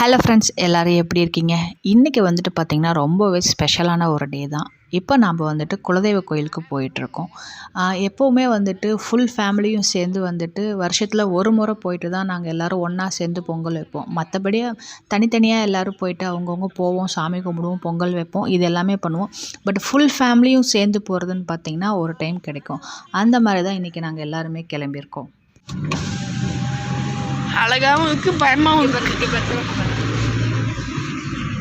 Hello friends எல்லோரும் எப்படி இருக்கீங்க? இன்றைக்கி வந்துட்டு பார்த்திங்கன்னா ரொம்பவே ஸ்பெஷலான ஒரு டே தான். இப்போ நாம் வந்துட்டு குலதெய்வ கோயிலுக்கு போயிட்டுருக்கோம். எப்போவுமே வந்துட்டு ஃபுல் ஃபேமிலியும் சேர்ந்து வந்துட்டு வருஷத்தில் ஒரு முறை போயிட்டு தான் நாங்கள் எல்லோரும் ஒன்றா சேர்ந்து பொங்கல் வைப்போம். மற்றபடி தனித்தனியாக எல்லோரும் போயிட்டு அவங்கவுங்க போவோம் சாமி கும்பிடுவோம் பொங்கல் வைப்போம். இது எல்லாமே பண்ணுவோம். பட் ஃபுல் ஃபேமிலியும் சேர்ந்து போகிறதுன்னு பார்த்திங்கன்னா ஒரு டைம் கிடைக்கும். அந்த மாதிரி தான் இன்றைக்கி நாங்கள் எல்லாருமே கிளம்பியிருக்கோம். அழகாகவும் இருக்கு பயமாகவும் இருக்கு.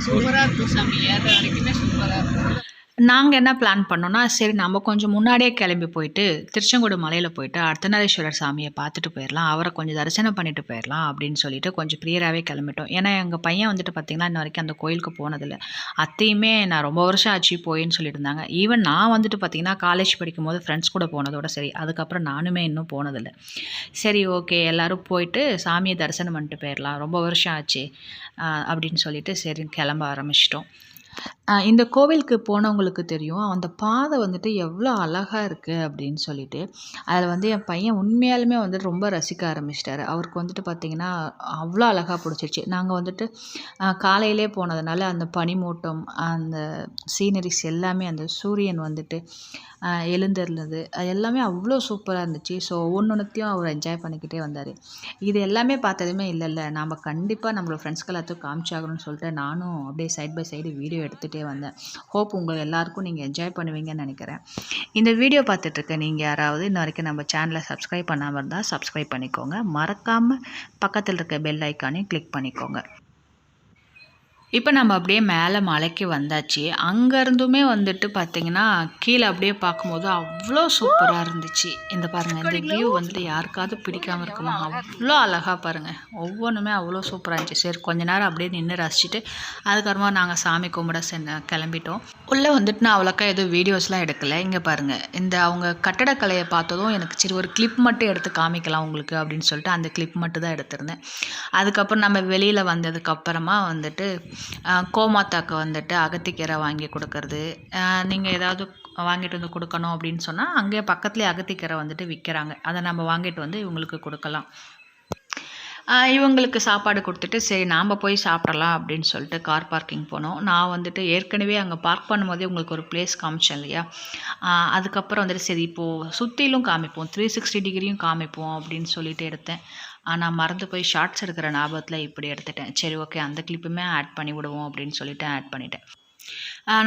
சூப்பராக இருக்கும் சாமி. ஏற வரைக்குமே சூப்பராக இருக்கும். நாங்கள் என்ன பிளான் பண்ணோன்னா சரி நம்ம கொஞ்சம் முன்னாடியே கிளம்பி போயிட்டு திருச்செங்கோடு மலையில் போயிட்டு அர்த்தநாரீஸ்வரர் சாமியை பார்த்துட்டு போயிடலாம் அவரை கொஞ்சம் தரிசனம் பண்ணிட்டு போயிடலாம் அப்படின்னு சொல்லிட்டு கொஞ்சம் ப்ரியராகவே கிளம்பிட்டோம். ஏன்னா எங்கள் பையன் வந்துட்டு பார்த்திங்கன்னா இன்ன வரைக்கும் அந்த கோயிலுக்கு போனதில்லை. அத்தையுமே நான் ரொம்ப வருஷம் ஆச்சு போயின்னு சொல்லிட்டு இருந்தாங்க ஈவன் நான் வந்துட்டு பார்த்திங்கன்னா காலேஜ் படிக்கும் போது ஃப்ரெண்ட்ஸ் கூட போனதோட சரி அதுக்கப்புறம் நானுமே இன்னும் போனதில்லை. சரி ஓகே எல்லோரும் போயிட்டு சாமியை தரிசனம் பண்ணிட்டு போயிடலாம் ரொம்ப வருஷம் ஆச்சு அப்படின்னு சொல்லிட்டு சரி கிளம்ப ஆரம்பிச்சிட்டோம். இந்த கோவிலுக்கு போனவங்களுக்கு தெரியும் அந்த பாதை வந்துட்டு எவ்வளோ அழகாக இருக்குது அப்படின்னு சொல்லிட்டு. அதில் வந்து என் பையன் உண்மையாலுமே வந்துட்டு ரொம்ப ரசிக்க ஆரம்பிச்சிட்டாரு. அவருக்கு வந்துட்டு பார்த்திங்கன்னா அவ்வளோ அழகாக பிடிச்சிருச்சு. நாங்கள் வந்துட்டு காலையிலே போனதுனால அந்த பனிமூட்டம் அந்த சீனரிஸ் எல்லாமே அந்த சூரியன் வந்துட்டு எழுந்திருந்தது அது எல்லாமே அவ்வளோ சூப்பராக இருந்துச்சு. ஸோ ஒன்று ஒன்றுத்தையும் அவர் என்ஜாய் பண்ணிக்கிட்டே வந்தார். இது எல்லாமே பார்த்ததுமே இல்லை இல்லை நாம் கண்டிப்பாக நம்மளோட ஃப்ரெண்ட்ஸ்க்கு எல்லாத்தையும் காமிச்சாகணும்னு சொல்லிட்டு நானும் அப்படியே சைட் பை சைடு வீடியோ எடுத்துகிட்டே வந்தேன். ஹோப் உங்கள் எல்லாருக்கும் நீங்கள் என்ஜாய் பண்ணுவீங்கன்னு நினைக்கிறேன். இந்த வீடியோ பார்த்துட்ருக்க நீங்கள் யாராவது இன்ன வரைக்கும் நம்ம சேனலை சப்ஸ்கிரைப் பண்ணாமல் இருந்தால் சப்ஸ்கிரைப் பண்ணிக்கோங்க. மறக்காமல் பக்கத்தில் இருக்க பெல் ஐக்கானையும் கிளிக் பண்ணிக்கோங்க. இப்போ நம்ம அப்படியே மேலே மலைக்கு வந்தாச்சு. அங்கேருந்துமே வந்துட்டு பார்த்திங்கன்னா கீழே அப்படியே பார்க்கும்போது அவ்வளோ சூப்பராக இருந்துச்சு. இந்த பாருங்கள் இந்த வியூ வந்துட்டு யாருக்காவது பிடிக்காமல் இருக்குமா? அவ்வளோ அழகாக பாருங்கள் ஒவ்வொன்றுமே அவ்வளோ சூப்பராக இருந்துச்சு. சரி கொஞ்ச நேரம் அப்படியே நின்று ரசிச்சுட்டு அதுக்கப்புறமா நாங்கள் சாமி கும்பிட சென்ன கிளம்பிட்டோம். உள்ளே வந்துட்டு நான் அவ்வளோக்கா எதுவும் வீடியோஸ்லாம் எடுக்கலை. இங்கே பாருங்கள் இந்த அவங்க கட்டடக்கலையை பார்த்ததும் எனக்கு சரி ஒரு கிளிப் மட்டும் எடுத்து காமிக்கலாம் உங்களுக்கு அப்படின்னு சொல்லிட்டு அந்த கிளிப் மட்டும் தான் எடுத்திருந்தேன். அதுக்கப்புறம் நம்ம வெளியில் வந்ததுக்கப்புறமா வந்துட்டு கோமாத்தாக்கு வந்துட்டு அகத்திக்கீரை வாங்கி கொடுக்கறது. நீங்கள் ஏதாவது வாங்கிட்டு வந்து கொடுக்கணும் அப்படின்னு சொன்னால் அங்கே பக்கத்துலேயே அகத்திக்கீரை வந்துட்டு விற்கிறாங்க அதை நம்ம வாங்கிட்டு வந்து இவங்களுக்கு கொடுக்கலாம். இவங்களுக்கு சாப்பாடு கொடுத்துட்டு சரி நாம் போய் சாப்பிடலாம் அப்படின்னு சொல்லிட்டு கார் பார்க்கிங் போனோம். நான் வந்துட்டு ஏற்கனவே அங்கே பார்க் பண்ணும்போதே உங்களுக்கு ஒரு பிளேஸ் காமிச்சேன் இல்லையா? அதுக்கப்புறம் வந்துட்டு சரி இப்போது சுற்றிலும் காமிப்போம். த்ரீ சிக்ஸ்டி டிகிரியும் காமிப்போம் அப்படின்னு சொல்லிட்டு எடுத்தேன். ஆனால் மறந்து போய் ஷார்ட்ஸ் எடுக்கிற ஞாபகத்தில் இப்படி எடுத்துட்டேன். சரி ஓகே அந்த கிளிப்புமே ஆட் பண்ணி விடுவோம் அப்படின்னு சொல்லிட்டு ஆட் பண்ணிட்டேன்.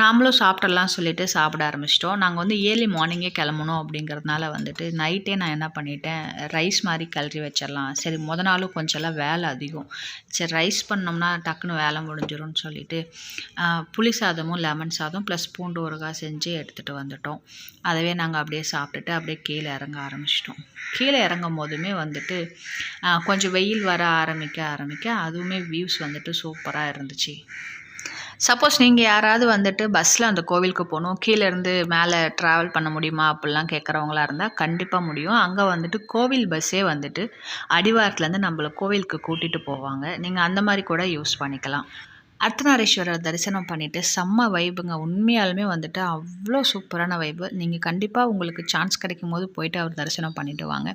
நாமளும் சாப்பிடலாம் சொல்லிவிட்டு சாப்பிட ஆரம்பிச்சிட்டோம். நாங்கள் வந்து ஏர்லி மார்னிங்கே கிளம்பணும் அப்படிங்கிறதுனால வந்துட்டு நைட்டே நான் என்ன பண்ணிட்டேன் ரைஸ் மாதிரி கிளறி வச்சிடலாம். சரி முத நாளும் கொஞ்சம்லாம் வேலை அதிகம். சரி ரைஸ் பண்ணோம்னா டக்குன்னு வேலை முடிஞ்சிடும்னு சொல்லிட்டு புளி சாதமும் லெமன் சாதம் ப்ளஸ் பூண்டு ஊறுகாய் செஞ்சு எடுத்துகிட்டு வந்துட்டோம். அதவே நாங்கள் அப்படியே சாப்பிட்டுட்டு அப்படியே கீழே இறங்க ஆரம்பிச்சிட்டோம். கீழே இறங்கும் போதுமே வந்துட்டு கொஞ்சம் வெயில் வர ஆரம்பிக்க ஆரம்பிக்க அதுவுமே வியூஸ் வந்துட்டு சூப்பராக இருந்துச்சு. சப்போஸ் நீங்கள் யாராவது வந்துட்டு பஸ்ஸில் அந்த கோவிலுக்கு போகணும். கீழேருந்து மேலே ட்ராவல் பண்ண முடியுமா? அப்படிலாம் கேட்குறவங்களா இருந்தால் கண்டிப்பாக முடியும். அங்கே வந்துட்டு கோவில் பஸ்ஸே வந்துட்டு அடிவாரத்துலேருந்து நம்மளை கோவிலுக்கு கூட்டிகிட்டு போவாங்க. நீங்கள் அந்த மாதிரி கூட யூஸ் பண்ணிக்கலாம். அர்த்தநாரீஸ்வரர் தரிசனம் பண்ணிவிட்டு செம்ம வைபுங்க. உண்மையாலுமே வந்துட்டு அவ்வளோ சூப்பரான வைபு. நீங்கள் கண்டிப்பாக உங்களுக்கு சான்ஸ் கிடைக்கும் போது போயிட்டு அவர் தரிசனம் பண்ணிட்டு வாங்க.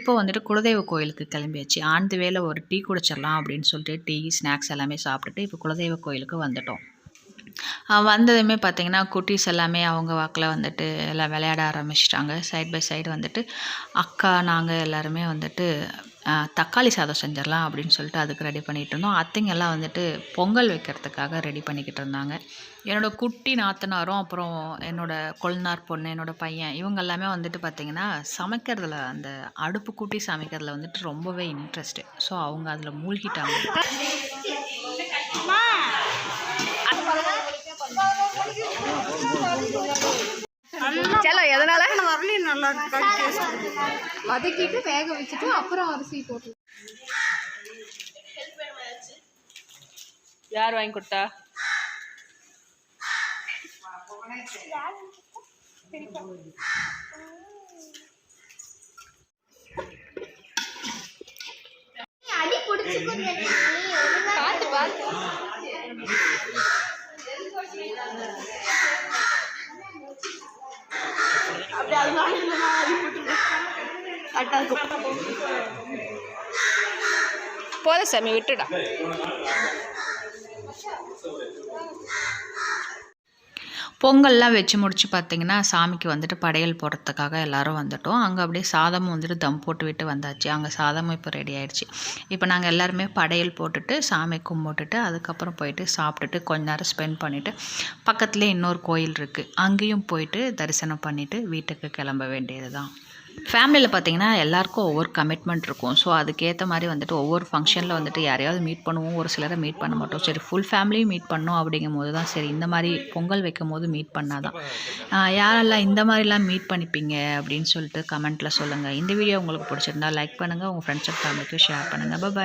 இப்போ வந்துட்டு குலதெய்வ கோயிலுக்கு கிளம்பியாச்சு. ஆண்டு வேலை ஒரு டீ குடிச்சிடலாம் அப்படின்னு சொல்லிட்டு டீ ஸ்நாக்ஸ் எல்லாமே சாப்பிட்டுட்டு இப்போ குலதெய்வ கோயிலுக்கு வந்துட்டோம். வந்ததுமே பார்த்திங்கன்னா குட்டீஸ் எல்லாமே அவங்க வாக்கில் வந்துட்டு எல்லாம் விளையாட ஆரம்பிச்சிட்டாங்க. சைட் பை சைடு வந்துட்டு அக்கா நாங்கள் எல்லாருமே வந்துட்டு தக்காளி சாதம் செஞ்சிடலாம் அப்படின்னு சொல்லிட்டு அதுக்கு ரெடி பண்ணிகிட்டு இருந்தோம். அத்தைங்கெல்லாம் வந்துட்டு பொங்கல் வைக்கிறதுக்காக ரெடி பண்ணிக்கிட்டு இருந்தாங்க. என்னோடய குட்டி நாத்தனாரும் அப்புறம் என்னோடய கொழுநார் பொண்ணு என்னோடய பையன் இவங்க எல்லாமே வந்துட்டு பார்த்திங்கன்னா சமைக்கிறதுல அந்த அடுப்பு கூட்டி சமைக்கிறதுல வந்துட்டு ரொம்பவே இன்ட்ரெஸ்ட்டு ஸோ அவங்க அதில் மூழ்கிட்டாங்க. நல்லா வதக்கிட்டு வேக வச்சுட்டு அப்புறம் அரிசி போட்டு யார் வாங்கி கொடுத்தா? அடி பார்த்து போத சாமி விட்டுடா பொங்கல்லாம் வச்சு முடிச்சு பார்த்தீங்கன்னா சாமிக்கு வந்துட்டு படையல் போடுறதுக்காக எல்லாரும் வந்துட்டோம். அங்கே அப்படியே சாதமும் வந்துட்டு தம் போட்டு விட்டு வந்தாச்சு. அங்கே சாதமும் இப்போ ரெடி ஆயிடுச்சு. இப்போ நாங்கள் எல்லாருமே படையல் போட்டுட்டு சாமி கும்பிட்டுட்டு அதுக்கப்புறம் போயிட்டு சாப்பிட்டுட்டு கொஞ்ச நேரம் ஸ்பெண்ட் பண்ணிவிட்டு பக்கத்துலேயே இன்னொரு கோயில் இருக்குது அங்கேயும் போயிட்டு தரிசனம் பண்ணிவிட்டு வீட்டுக்கு கிளம்ப வேண்டியது தான் ஃபேமிலியில் பார்த்தீங்கன்னா எல்லாருக்கும் ஒவ்வொரு கமிட்மெண்ட் இருக்கும். ஸோ அதுக்கேற்ற மாதிரி வந்துட்டு ஒவ்வொரு ஃபங்க்ஷனில் வந்துட்டு யாரையாவது மீட் பண்ணுவோம். ஒரு சிலரை மீட் பண்ண மாட்டோம். சரி ஃபுல் ஃபேமிலியும் மீட் பண்ணோம் அப்படிங்கும் போது தான் சரி இந்த மாதிரி பொங்கல் வைக்கும் போது மீட் பண்ணால் தான் யாரெல்லாம் இந்த மாதிரிலாம் மீட் பண்ணிப்பீங்க அப்படின்னு சொல்லிட்டு கமெண்ட்டில் சொல்லுங்கள் இந்த வீடியோ உங்களுக்கு பிடிச்சிருந்தா லைக் பண்ணுங்கள் உங்கள் ஃப்ரெண்ட்ஸ் அண்ட் ஃபேமிலிக்கு ஷேர் பண்ணுங்கள் பாய்